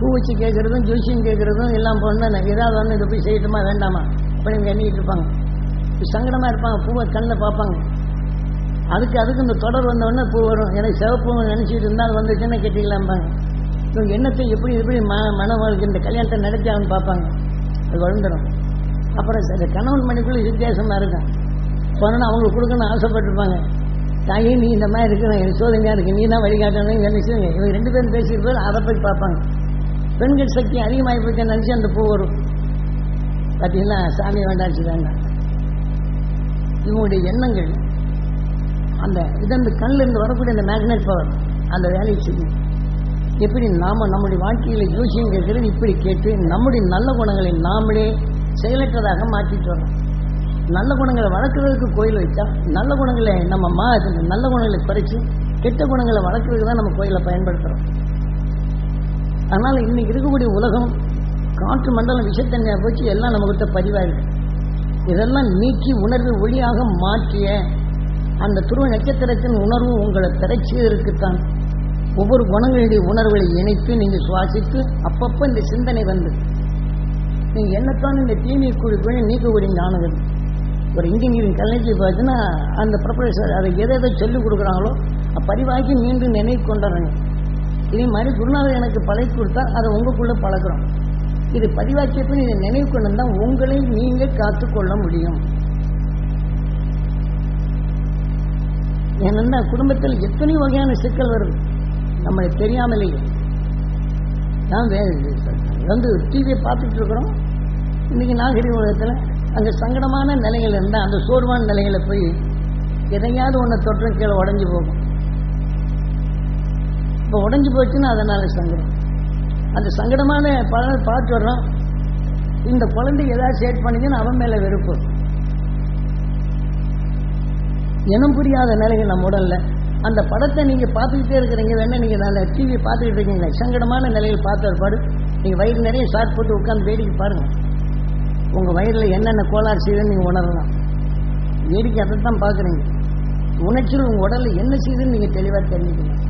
பூ வச்சு கேட்குறதும் ஜோசியம் கேட்குறதும் எல்லாம் பொண்ணு ஏதாவது ஒன்று இதை போய் செய்யட்டுமா வேண்டாமா? அப்படின்னு எண்ணிக்கிட்டு இருப்பாங்க. சங்கடமாக இருப்பாங்க பூவை கண்ணில் பார்ப்பாங்க. அதுக்கு அதுக்கு இந்த தொடர் வந்தவொடனே பூ வரும். எனக்கு சிவப்பு நினச்சிட்டு இருந்தால் வந்துச்சுன்னா கெட்டிக்கலாம்பாங்க இவங்க எண்ணத்தை எப்படி எப்படி ம மனவர்களுக்கு இந்த கல்யாணத்தை நடத்தியாங்கன்னு பார்ப்பாங்க. அது வளர்ந்துடும் அப்புறம் சரி கணவன் மணிக்குள்ள வித்தியாசமாக இருக்கும். போனோன்னா அவங்களுக்கு கொடுக்கணும்னு ஆசைப்பட்டிருப்பாங்க. தாயே நீ இந்த மாதிரி இருக்கிற எனக்கு சோதனையாக இருக்கு. நீ தான் வழிகாட்டணும் நினைச்சுங்க இவங்க ரெண்டு பேரும் பேசிட்டு போய் அதை போய் பார்ப்பாங்க. பெண்கள் சக்தி அதிகமாகி போச்சு நினச்சி அந்த பூ வரும். பார்த்தீங்களா சாமி வேண்டாச்சு வேண்டாம் இவங்களுடைய எண்ணங்கள் அந்த இதந்த கண்ணிலிருந்து வரக்கூடிய அந்த மேக்னெட் பவர் அந்த வேலையை செய்யும். எப்படி நாம் நம்முடைய வாழ்க்கையில் ஜோசியம் கேட்கறது இப்படி கேட்டு நம்முடைய நல்ல குணங்களை நாமளே செயலற்றதாக மாற்றிட்டு வரோம் நல்ல குணங்களை வளர்க்குறதுக்கு கோயில் வைச்சா நல்ல குணங்களை நம்ம மா நல்ல குணங்களை குறைச்சி கெட்ட குணங்களை வளர்க்குறதுக்கு தான் நம்ம கோயிலை பயன்படுத்துகிறோம் அதனால் இன்னைக்கு இருக்கக்கூடிய உலகம் காற்று மண்டலம் விஷத்தன்மையாக போச்சு எல்லாம் நம்மகிட்ட பதிவாயிருக்கு. இதெல்லாம் நீக்கி உணர்வு ஒளியாக மாற்றிய அந்த துருவ நட்சத்திரத்தின் உணர்வு உங்களை திரைச்சியதற்குத்தான் ஒவ்வொரு குணங்களுடைய உணர்வுகளை இணைத்து நீங்கள் சுவாசித்து அப்பப்போ இந்த சிந்தனை வந்து நீங்கள் என்னத்தான் இந்த தீமை குழி நீக்கக்கூடிய ஞானங்கள் ஒரு இன்ஜினியரிங் காலேஜ் பார்த்தீங்கன்னா அந்த ப்ரொஃபஸர் அதை எதை எதை சொல்லிக் கொடுக்குறாங்களோ பதிவாகி மீண்டும் நினைவு கொண்டாடுறாங்க. இதே மாதிரி குருநாதர் எனக்கு பழகி கொடுத்தா அதை உங்களுக்குள்ளே பழகிறோம். இது பதிவாக்கியப்ப இதை நினைவு கொண்டு தான் உங்களை நீங்கள் காத்துக்கொள்ள முடியும். ஏனென்னா குடும்பத்தில் எத்தனை வகையான சிக்கல் வருது? நம்மளுக்கு தெரியாமலேயே. நான் வே வந்து டிவியை பார்த்துட்டு இருக்கிறோம். இன்றைக்கி நாகரிக உலகத்தில் அங்கே சங்கடமான நிலைகள் இருந்தால் அந்த சோர்வான நிலைகளை போய் எதையாவது ஒன்று தொற்று கீழே உடஞ்சி போகும். இப்போ உடஞ்சி போச்சுன்னா அதனால் சங்கடம். அந்த சங்கடமான பலன் பார்த்து வர்றோம். இந்த குழந்தை ஏதாவது சேட் பண்ணிங்கன்னு அவன் மேலே வெறுப்பு. இனம் புரியாத நிலைகள் நம்ம உடல்ல. அந்த படத்தை நீங்கள் பார்த்துக்கிட்டே இருக்கிறீங்க. வேணா நீங்கள் நல்ல டிவி பார்த்துக்கிட்டு இருக்கீங்க சங்கடமான நிலையில் பார்த்த பாடு நீங்கள் வயிறு நிறைய ஷார்ட் போட்டு உட்காந்து வேடிக்கை பாருங்கள் உங்கள் வயிறில் என்னென்ன கோளாறு செய்யுதுன்னு நீங்கள் உணரலாம். வேடிக்கை அதை தான் பார்க்குறீங்க. உணர்ச்சியில் உங்கள் உடலில் என்ன செய்யுதுன்னு நீங்கள் தெளிவாக தெரிஞ்சுக்கணும்.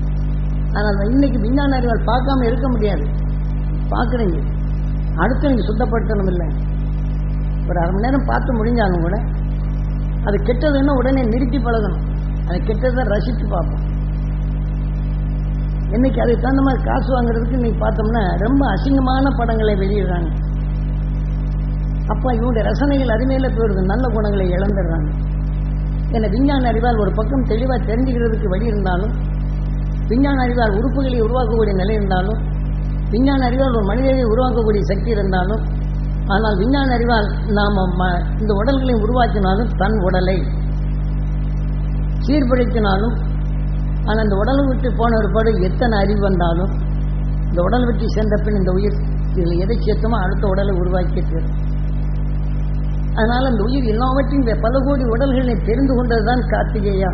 ஆனால் இன்னைக்கு விஞ்ஞான அறிவால் பார்க்காம இருக்க முடியாது. பார்க்குறீங்க. அடுத்து நீங்கள் சுத்தப்படுத்தணும் இல்லை. ஒரு அரை மணி நேரம் பார்த்து முடிஞ்சாலும் கூட அது கெட்டதுன்னா உடனே நிறுத்தி பழகணும். அது கெட்டதை ரசித்து பார்ப்போம். இன்னைக்கு அதுக்கு தகுந்த மாதிரி காசு வாங்குறதுக்கு இன்னைக்கு பார்த்தோம்னா ரொம்ப அசிங்கமான படங்களை வெளியிடுறாங்க. அப்போ இவங்க ரசனைகள் அருமையில் போயிருக்கு நல்ல குணங்களை இழந்துடுறாங்க. ஏன்னா விஞ்ஞான அறிவால் ஒரு பக்கம் தெளிவாக தெரிஞ்சுக்கிறதுக்கு வழி இருந்தாலும் விஞ்ஞான அறிவால் உறுப்புகளை உருவாக்கக்கூடிய நிலை இருந்தாலும் விஞ்ஞான அறிவால் ஒரு மனிதனை உருவாக்கக்கூடிய சக்தி இருந்தாலும் ஆனால் விஞ்ஞான அறிவால் நாம் இந்த உடல்களை உருவாக்கினாலும் தன் உடலை சீர்படுத்தினாலும் ஆனால் இந்த உடலை விட்டு போன ஒருபாடு எத்தனை அறிவு வந்தாலும் இந்த உடல் விட்டு சென்ற பின் இந்த உயிர் இதில் எதை சேர்த்தமோ அடுத்த உடலை உருவாக்கிட்டு அதனால் அந்த உயிர் எல்லாவற்றையும் இந்த பல கோடி உடல்களை தெரிந்து கொண்டது தான் கார்த்திகேயா.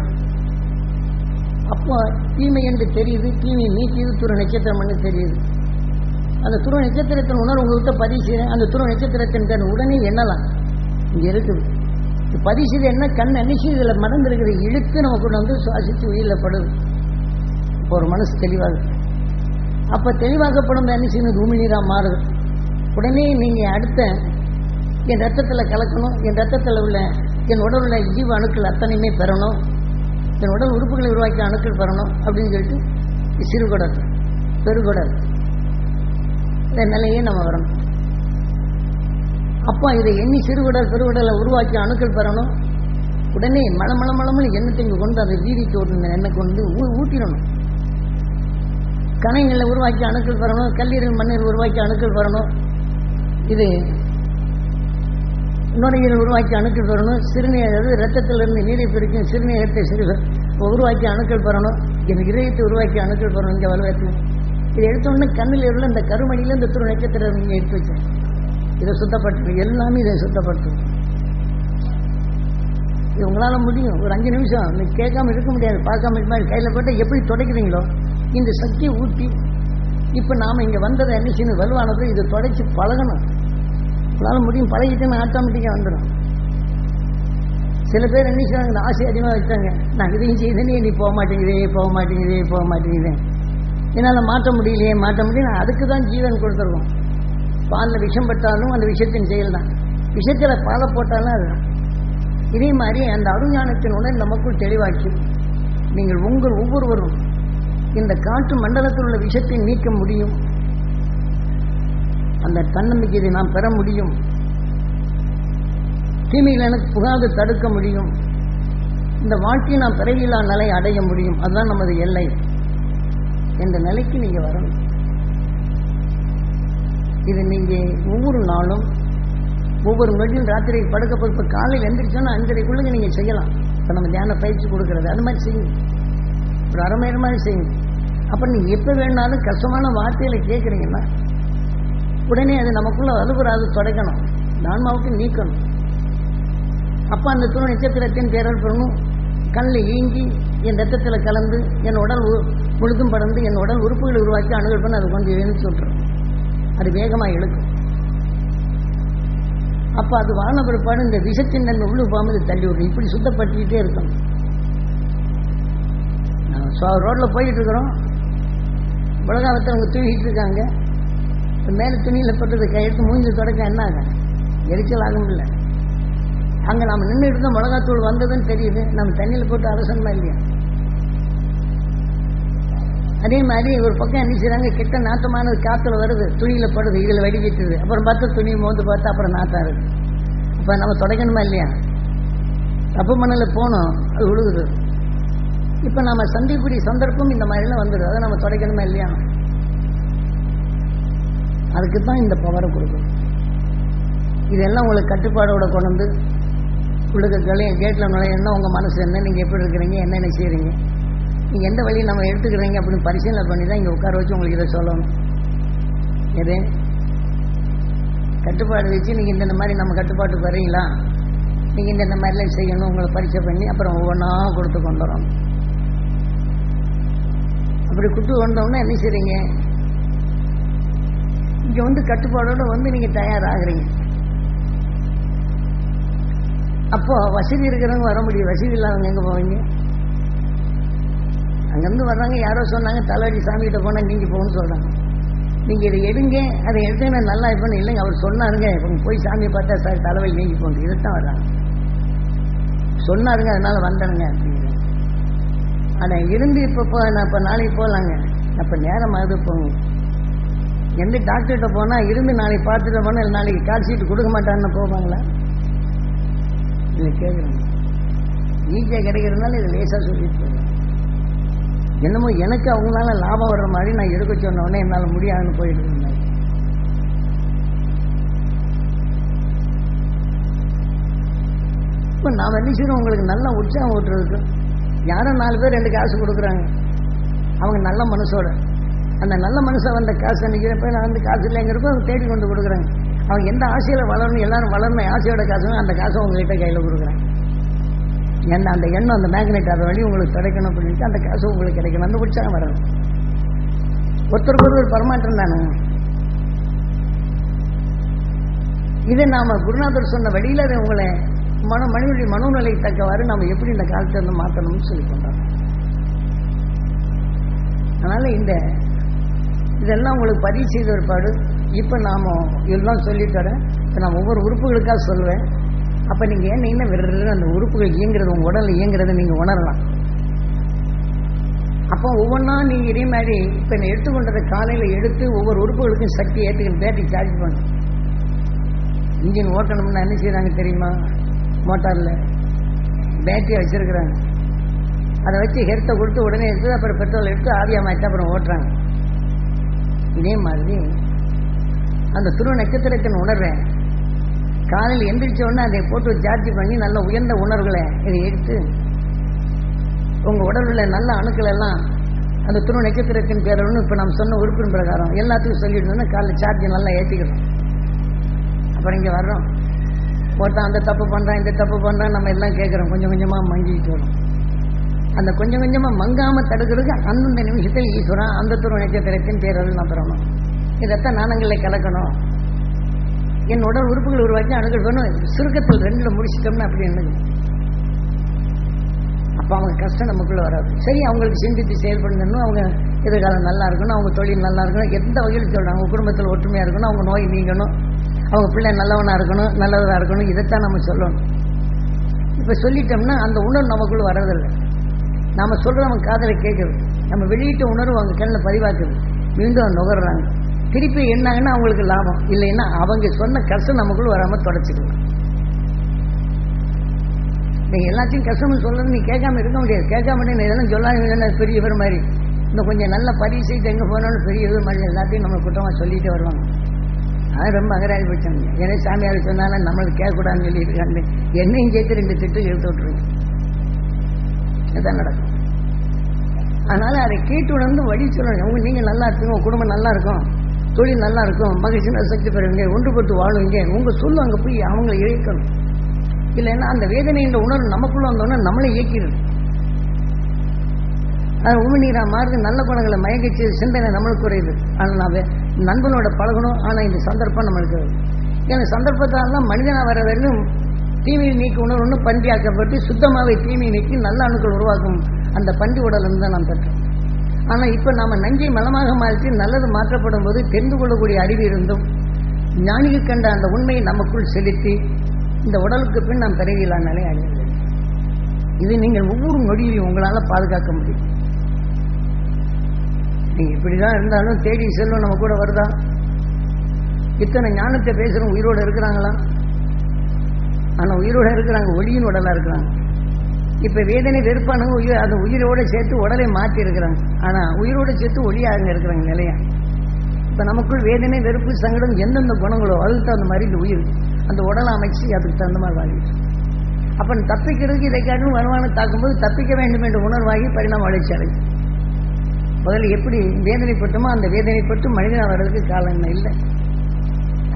அப்போ தீமை என்று தெரியுது தீமை நீக்கியது துரு நட்சத்திரம் என்று தெரியுது. அந்த துருவ நட்சத்திரத்தின் உணர்வு உங்கள்கிட்ட பதிவு அந்த துருவ நட்சத்திரத்தின் கண் உடனே எண்ணலாம். இங்கே இருக்குது. இது என்ன? கண் அணிச்சு இதில் மறந்துருக்கிற இழுத்து நம்ம கொண்டு வந்து சுவாசித்து உயிரில் படுது. இப்போ ஒரு மனசு தெளிவாக அப்போ தெளிவாக்கப்படும் என்ன செய்யணும் பூமி நீராக மாறுது. உடனே நீங்கள் அடுத்த என் ரத்தத்தில் கலக்கணும் என் ரத்தத்தில் உள்ள என் உடலில் ஜீவ அணுக்கள் அத்தனையுமே பெறணும். என் உடல் உறுப்புகளை உருவாக்கி அணுக்கள் பெறணும் அப்படின்னு சொல்லிட்டு சிறுகுடல் பெருகுடல் இந்த நிலையே நம்ம வரணும். அப்போ இதை எண்ணி சிறுகுடல் பெருகுடலை உருவாக்கி அணுக்கள் பெறணும். உடனே மல மல மலமல் எண்ணத்தை இங்கே கொண்டு அதை வீதிக்கு ஒரு எண்ணெய் கொண்டு ஊ ஊட்டிடணும். கணைகளை உருவாக்கி அணுக்கள் பெறணும் கல்லீரல் மண்ணீர் உருவாக்கி அணுக்கள் பெறணும். இது நுரையீரல் உருவாக்கி அணுக்கள் பெறணும். சிறுநீர் அதாவது ரத்தத்திலிருந்து நீரை பிரிக்கும் சிறுநீரத்தை சிறு உருவாக்கி அணுக்கள் பெறணும். இந்த இதயத்தை உருவாக்கி அணுக்கள் பெறணும் இங்கே வலுவத்தில் இதை எடுத்தோடனே கண்ணில் உள்ள இந்த கருமணியில் இந்த துரு நட்சத்திரம் நீங்கள் எடுத்து வச்சேன் இதை சுத்தப்படுத்து எல்லாமே இதை சுத்தப்படுத்து இது உங்களால் முடியும். ஒரு அஞ்சு நிமிஷம். நீ கேட்காம இருக்க முடியாது. பார்க்காம இருக்க மாதிரி கையில் போட்டால் எப்படி துடைக்கிறீங்களோ இந்த சக்தியை ஊட்டி இப்போ நாம் இங்கே வந்ததை என்ன செய்யணும்? வலுவானது இதை தொடச்சி பழகணும். உங்களால் முடியும் பழகிட்டேன்னு ஆட்டோமேட்டிக்காக வந்துடும் சில பேர் என்ன செய்வாங்க இந்த ஆசை அதிகமாக வச்சாங்க நான் இதையும் செய்தேனே நீ போக மாட்டேங்குதே போக மாட்டேங்குதே போக மாட்டேங்குதே. என்னால் மாற்ற முடியலையே மாற்ற முடியல அதுக்கு தான் ஜீவன் கொடுத்துருக்கோம் பாலில் விஷம் பட்டாலும் அந்த விஷயத்தின் செயல் தான் விஷத்தில் பாலை போட்டாலும் அதுதான். இதே மாதிரி அந்த அருஞானத்தின் உணர் நமக்குள் தெளிவாக்கி நீங்கள் உங்கள் ஒவ்வொருவரும் இந்த காற்று மண்டலத்தில் உள்ள விஷத்தை நீக்க முடியும். அந்த தன்னம்பிக்கையை நாம் பெற முடியும். தீமையில் எனக்கு புகாது தடுக்க முடியும். இந்த வாழ்க்கையை நாம் பிறவியில்லா நிலை அடைய முடியும். அதுதான் நமது எல்லை. என்ற நிலைக்கு நீங்க வரணும். இது நீங்க ஒவ்வொரு நாளும் ஒவ்வொரு மொழியும் ராத்திரி படுக்க பொறுப்பு காலையில் எந்திரிச்சோன்னா அஞ்சரைக்குள்ளே நீங்க செய்யலாம். இப்போ நம்ம தியான பயிற்சி கொடுக்கறது அது மாதிரி செய்யுங்க. ஒரு அரை மணி நேரம் மாதிரி செய்யுங்க. அப்போ நீங்க எப்போ வேணாலும் கஷ்டமான வார்த்தையில் கேட்குறீங்கன்னா உடனே அது நமக்குள்ள வலுபுறாது தொடக்கணும் ஆன்மாவுக்கு நீக்கணும். அப்போ அந்த துணை நட்சத்திரத்தின் பேரல் பெறணும் கண்ணில் ஈங்கி என் ரத்தத்தில் கலந்து என் உடல் உ- முழுதும் படர்ந்து என் உடல் உறுப்புகளை உருவாக்கி அணுகல் பண்ணி அது கொஞ்சம் எழுந்து சொல்கிறோம் அது வேகமாக இழுக்கும். அப்போ அது வாழ்ந்த பிற்பாடு இந்த விஷத்தின் தன்மை உள்ளு போகாமல் இது தள்ளி விடும் இப்படி சுத்தப்படுத்திக்கிட்டே இருக்கணும். ஸோ ரோட்டில் போயிட்டு இருக்கிறோம். உலகாவத்தை அவங்க தூக்கிட்டு இருக்காங்க. மேலே துணியில் போட்டது கையெடுத்து மூஞ்சி தொடக்க என்ன ஆகும் எரிச்சல் ஆகும் இல்லை அங்கே நம்ம நின்று இருந்தோம் மிளகாத்தூள் வந்ததுன்னு தெரியுது. நம்ம தண்ணியில் போட்டு அரசன்மா இல்லையா? அதே மாதிரி ஒரு பக்கம் என்ன கிட்ட கெட்ட நாட்டமானது காத்துல வருது துணியில படுது இதில் வெடிக்கிட்டுது அப்புறம் பார்த்தா துணி மோந்து பார்த்தா அப்புறம் நாத்தா இருக்கு அப்போ நம்ம தொடக்கணுமா இல்லையா? தப்பு மண்ணில் போனோம் அது உழுகுது. இப்போ நம்ம சந்திக்கக்கூடிய சந்தர்ப்பம் இந்த மாதிரிலாம் வந்துடுது அதை நம்ம தொடக்கணுமா இல்லையா? அதுக்கு தான் இந்த பவரை கொடுக்கும். இதெல்லாம் உங்களுக்கு கட்டுப்பாடோட கொண்டு வந்து உள்ளுக்கு கேட்டில் கேட்டில் என்ன உங்கள் மனசு என்ன நீங்கள் எப்படி இருக்கிறீங்க என்னென்ன செய்கிறீங்க நீங்கள் எந்த வழியை நம்ம எடுத்துக்கிறீங்க அப்படின்னு பரிசீலனை பண்ணி தான் இங்கே உட்கார வச்சு உங்களுக்கு இதை சொல்லணும். எது? கட்டுப்பாடு வச்சு நீங்கள் இந்தந்த மாதிரி நம்ம கட்டுப்பாட்டுக்கு வரீங்களா? நீங்கள் இந்தந்த மாதிரிலாம் செய்யணும் உங்களை பரிசை பண்ணி அப்புறம் ஒவ்வொன்றா கொடுத்து கொண்டு வரணும். அப்படி கொடுத்து கொண்டோம்னா என்ன செய்கிறீங்க இங்கே வந்து கட்டுப்பாடோட வந்து நீங்கள் தயாராகிறீங்க. அப்போ வசதி இருக்கிறவங்க வர முடியும். வசதி இல்லாதவங்க எங்கே போவீங்க? அங்கேருந்து வர்றாங்க யாரோ சொன்னாங்க தலைவலி சாமிகிட்ட போனால் நீங்கள் போகணும்னு சொல்கிறாங்க நீங்கள் இதை எடுங்க அதை எடுத்தீங்கன்னா நல்லா இருப்பேன்னு இல்லைங்க. அவர் சொன்னாருங்க இப்போ போய் சாமியை பார்த்தா சார் தலைவலி நீங்கி போகணும் தான் வர்றாங்க. சொன்னாருங்க அதனால வந்தேனுங்க அப்படின்னு ஆனால் இருந்து இப்போ போ நான் இப்போ நாளைக்கு போகலாங்க அப்போ நேரம் ஆகுது போங்க. எந்த டாக்டர்கிட்ட போனால் இருந்து நாளைக்கு பார்த்துட்டு போனால் நாளைக்கு கால் சீட்டு கொடுக்க மாட்டான்னு போவாங்களா? இல்லை கேட்குறேன் ஈஸியாக கிடைக்கிறதுனால இது லேசாக சொல்லிட்டு போகிறேன் என்னமோ எனக்கு அவங்களால லாபம் வர்ற மாதிரி நான் எடுக்க சொன்ன உடனே என்னால் முடியாதுன்னு போயிட்டு இருந்தேன். இப்போ நாம் என்ன செய்யணும்? உங்களுக்கு நல்ல உற்சாகம் ஓட்டுறதுக்கு யாரும் நாலு பேர் ரெண்டு காசு கொடுக்குறாங்க. அவங்க நல்ல மனசோட. அந்த நல்ல மனுஷன் வந்த காசு நிற்கிறப்ப நான் வந்து காசு இல்லைங்கிறப்ப அவங்க தேடி கொண்டு கொடுக்குறாங்க அவன் எந்த ஆசையில் வளரணும் எல்லாரும் வளரணும் ஆசையோட காசுங்க அந்த காசை உங்ககிட்ட கையில் கொடுக்குறாங்க என்ன அந்த எண்ணம் அந்த மேக்னெட் அதை வழி உங்களுக்கு கிடைக்கணும் அப்படின்ட்டு அந்த காசு உங்களுக்கு கிடைக்கணும். அந்த உற்சாகம் வரணும். ஒருத்தருக்கு ஒருவர் பரமாற்றம் தானே. இதை நாம் குருநாதர் சொன்ன வழியில் அதை உங்களை மன மனிதனுடைய மனோநிலை தக்கவாறு நாம் எப்படி இந்த காலத்திலிருந்து மாற்றணும்னு சொல்லி கொண்டாங்க. அதனால் இந்த இதெல்லாம் உங்களுக்கு பதிவு செய்த ஒருபாடு இப்போ நாம் இதெல்லாம் சொல்லித்தரேன் இப்போ நான் ஒவ்வொரு உறுப்புகளுக்காக சொல்லுவேன் அப்போ நீங்கள் என்ன விடுறது அந்த உறுப்புகள் இயங்குறது உங்கள் உடலில் இயங்குறதை நீங்கள் உணரலாம். அப்போ ஒவ்வொன்றா நீங்கள் இதே மாதிரி இப்போ நான் எடுத்துக்கொண்டதை காலையில் எடுத்து ஒவ்வொரு உறுப்புகளுக்கும் சக்தி ஏற்றுக்கணும் பேட்டரி சார்ஜ் பண்ணு. இன்ஜின் ஓட்டணும்னா என்ன செய்கிறாங்க தெரியுமா? மோட்டாரில் பேட்டரியை வச்சுருக்குறாங்க. அதை வச்சு ஹெர்த்தை கொடுத்து உடனே எடுத்து அப்புறம் பெட்ரோல் எடுத்து ஆவியாக மாற்றி அப்புறம் ஓட்டுறாங்க. இதே மாதிரி அந்த துருவ நட்சத்திரத்தின் உணர்வேன் காலையில் எந்திரிச்ச உடனே அதை போட்டு சார்ஜ் பண்ணி நல்ல உயர்ந்த உணர்வுகளை இதை எடுத்து உங்கள் உடலில் நல்ல அணுக்கள் எல்லாம் அந்த துருவ நட்சத்திரத்தின் பேரொன்னு இப்போ நம்ம சொன்ன உறுப்பின் பிரகாரம் எல்லாத்துக்கும் சொல்லிட்டு காலைல சார்ஜ் நல்லா ஏற்றிக்கிறோம் அப்புறம் இங்கே வர்றோம். ஒருத்தன் அந்த தப்பு பண்ணுறான் இந்த தப்பு பண்ணுறான் நம்ம எல்லாம் கேட்குறோம் கொஞ்சம் கொஞ்சமாக மங்கிட்டு வரும் அந்த கொஞ்சம் கொஞ்சமாக மங்காமல் தடுக்கிறதுக்கு அந்தந்த நிமிஷத்தில் ஈஸ்வரன் அந்த துருவ நட்சத்திரத்தின் பேரல் நான் பெறணும் இதைத்தான் நாணங்களை கலக்கணும். என் உடல் உறுப்புகள் உருவாக்கி அணுகள் வேணும் சுருக்கத்தில் ரெண்டுல முடிச்சிட்டோம்னா அப்படி என்னது? அப்போ அவங்க கஷ்டம் நமக்குள்ள வராது. சரி அவங்களுக்கு சிந்தித்து செயல்படணும் அவங்க எதிர்காலம் நல்லா இருக்கணும் அவங்க தொழில் நல்லா இருக்கணும் எந்த வகையில் சொல்கிறாங்க அவங்க குடும்பத்தில் ஒற்றுமையாக இருக்கணும் அவங்க நோய் நீங்கணும் அவங்க பிள்ளை நல்லவனாக இருக்கணும் நல்லதாக இருக்கணும் இதைத்தான் நம்ம சொல்லணும். இப்போ சொல்லிட்டோம்னா அந்த உணர்வு நமக்குள்ள வர்றதில்லை. நாம சொல்றது நம்ம காதல கேட்குது நம்ம வெளியிட்ட உணர்வு அவங்க கண்ணில் பதிவாக்குது. மீண்டும் அவன் நுகர்றாங்க. திருப்பி என்னாங்கன்னா அவங்களுக்கு லாபம். இல்லைன்னா அவங்க சொன்ன கஷ்டம் நமக்குள்ள வராம தொடச்சிக்கலாம். நீ எல்லாத்தையும் கஷ்டம்னு சொல்றது நீ கேட்காம இருக்க முடியாது. கேட்காம நீ இதெல்லாம் சொல்லாதீங்கன்னா பெரிய இவர் மாதிரி. இன்னும் கொஞ்சம் நல்ல பரிசைக்கு எங்கே போனாலும் பெரிய இவர் மாதிரி எல்லாத்தையும் நம்ம குற்றமாக சொல்லிகிட்டே வருவாங்க. அது ரொம்ப அகராதி பிரச்சனை. ஏன்னா சாமியார் சொன்னாலும் நம்மளுக்கு கேட்கக்கூடாதுன்னு சொல்லியிருக்காங்க என்னையும் சேர்த்து ரெண்டு திட்டு எழுத்து விட்டுருங்க. இதுதான் நடக்கும். அதனால அதை கேட்டு உணர்ந்து வழி சொல்லணும். உங்க நீங்க நல்லா இருக்குங்க உங்க குடும்பம் நல்லா இருக்கும் தொழில் நல்லா இருக்கும் மகிழ்ச்சியான சக்தி பெறுவீங்க ஒன்றுபட்டு வாழுவீங்க. உங்க சொல்லு அங்க போய் அவங்களை இழைக்கணும் இல்லைன்னா அந்த வேதனைன்ற உணர்வு நமக்குள்ள வந்தோன்னா நம்மளை இயக்கிடுது அது உமிநீரா மாறுது நல்ல குணங்களை மயங்கிச்சு சிந்தனை நம்மளுக்கு குறையுது. ஆனால் நான் நண்பனோட பழகணும். ஆனால் இந்த சந்தர்ப்பம் நம்மளுக்கு. ஏன்னா சந்தர்ப்பத்தால் தான் மனிதனாக வர வரையும் தீமையை நீக்கி உணர்வுன்னு பண்டியாக்கப்பட்டு சுத்தமாகவே தீமையை நீக்கி நல்ல அணுக்கள் உருவாக்கும் அந்த பண்டி உடலிருந்து தான் நாம் பெற்றோம் ஆனால் இப்போ நாம் நஞ்சை மலமாக மாற்றி நல்லது மாற்றப்படும் போது தெரிந்து கொள்ளக்கூடிய அறிவு இருந்தும் ஞானிகள் கண்ட அந்த உண்மையை நமக்குள் செலுத்தி இந்த உடலுக்கு பின் நாம் பிறவியில்லானாலே அழியவில்லை இது நீங்கள் ஒவ்வொரு மொழியையும் உங்களால் பாதுகாக்க முடியும். நீங்கள் இப்படி தான் இருந்தாலும் தேடி செல்வம் நம்ம கூட வருதா? இத்தனை ஞானத்தை பேசுகிறோம் உயிரோடு இருக்கிறாங்களா? ஆனா உயிரோட இருக்கிறாங்க ஒளியின் உடலா இருக்கிறாங்க. இப்ப வேதனை வெறுப்பானவங்க உயிர் அந்த உயிரோட சேர்த்து உடலை மாற்றி இருக்கிறாங்க. ஆனா உயிரோட சேர்த்து ஒளியாக இருக்கிறாங்க நிலையா? இப்ப நமக்குள் வேதனை வெறுப்பு சங்கடம் எந்தெந்த குணங்களோ அதுக்கு தகுந்த மாதிரி இந்த உயிர். அந்த உடலை அமைச்சு அதுக்கு தகுந்த மாதிரி வாழ்க்கை அப்ப தப்பிக்கிறதுக்கு இதைக்காட்டும் வருமானம் தாக்கும்போது தப்பிக்க வேண்டும் என்ற உணர்வாகி பரிணாம வளர்ச்சி அடையும் முதல்ல எப்படி வேதனைப்பட்டோமோ அந்த வேதனைப்பட்டு மனிதனாக வர்றதுக்கு காலம் இல்லை